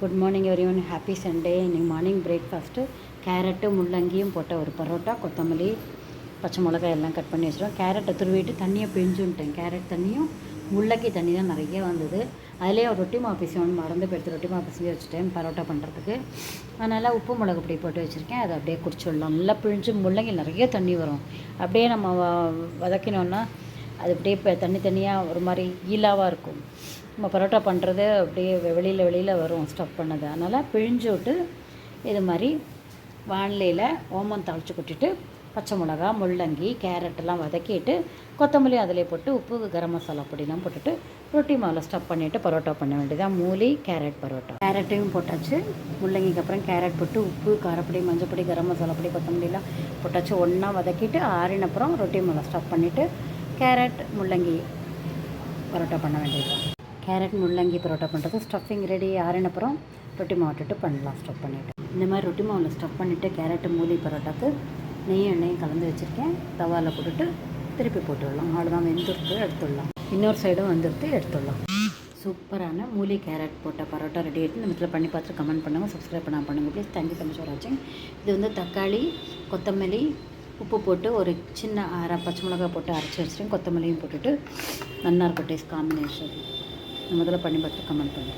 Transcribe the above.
Good morning everyone happy Sunday இன்னைக்கு morning breakfast carrot முள்ளங்கியும் போட்ட ஒரு பரோட்டா கொத்தமல்லி பச்சை மிளகாய் எல்லாம் கட் பண்ணி வச்சிடும் கேரட்டை துருவிட்டு தண்ணியை பிழிஞ்சுன்ட்டேன் கேரட் தண்ணியும் முள்ளங்கி தண்ணி தான் நிறைய வந்தது. அதிலே ஒரு ரொட்டி மாப்பிசி ஒன்று மறந்து போயிடுத்து ரொட்டி மாவு வச்சுட்டேன் பரோட்டா பண்ணுறதுக்கு அதனால் உப்பு மிளகு பொடி போட்டு வச்சுருக்கேன். அதை அப்படியே குடிச்சிடலாம் நல்லா பிழிஞ்சு முள்ளங்கி நிறைய தண்ணி வரும். அப்படியே நம்ம வ- வதக்கினோன்னா அது அப்படியே இப்போ தண்ணி தனியாக ஒரு மாதிரி ஈலாவாக இருக்கும். நம்ம பரோட்டா பண்ணுறது அப்படியே வெளியில் வெளியில் வரும் ஸ்டஃப் பண்ணது. அதனால் பிழிஞ்சு விட்டு இது மாதிரி வானிலையில் ஓமம் தாளித்து கொட்டிட்டு பச்சை மிளகா முள்ளங்கி கேரட்டெல்லாம் வதக்கிட்டு கொத்தமல்லி அதிலே போட்டு உப்பு கரம் மசாலா பொடிலாம் போட்டுட்டு ரொட்டி மாவில் ஸ்டஃப் பண்ணிவிட்டு பரோட்டா பண்ண வேண்டியதான் மூலி கேரட் பரோட்டா. கேரட்டையும் போட்டாச்சு. முள்ளங்கிக்கு அப்புறம் கேரட் போட்டு உப்பு காரப்பொடி மஞ்சப்பொடி கரம் மசாலா பொடி கொத்தமல்லிலாம் போட்டாச்சு. ஒன்றா வதக்கிட்டு ஆறினப்புறம் ரொட்டி மாவில் ஸ்டஃப் பண்ணிவிட்டு கேரட் முள்ளங்கி பரோட்டா பண்ண வேண்டியது. கேரட் முள்ளங்கி பரோட்டா பண்ணுறது ஸ்டஃபிங் ரெடி ஆறினப்புறம் ரொட்டி மாவு விட்டுட்டு பண்ணலாம் ஸ்டஃப் பண்ணிவிட்டு இந்த மாதிரி ரொட்டி மாவில் ஸ்டஃப் பண்ணிவிட்டு கேரட்டு மூலி பரோட்டாக்கு நெய்யும் எண்ணெயும் கலந்து வச்சுருக்கேன். தவாவில் போட்டுட்டு திருப்பி போட்டுடலாம் அவ்வளோதான் வெந்துடுத்து எடுத்துடலாம் இன்னொரு சைடும் வந்துடுத்து எடுத்துடலாம் சூப்பரான மூலி கேரட் போட்ட பரோட்டா ரெடி ஆகிட்டு இந்த இதில் பண்ணி பார்த்துட்டு கமெண்ட் பண்ணுங்கள் சப்ஸ்கிரைப் பண்ணால் பண்ணுங்கள் please thank you so much for வாட்சிங் இது வந்து தக்காளி கொத்தமல்லி உப்பு போட்டு ஒரு சின்ன அரை பச்சை மிளகாய் போட்டு அரைச்சி வச்சுருக்கேன் கொத்தமல்லியும் போட்டுட்டு நல்லா இருக்கும் டேஸ்ட் காம்பினேஷன் முதல்ல பண்ணி பார்த்து கமெண்ட் பண்ணுங்கள்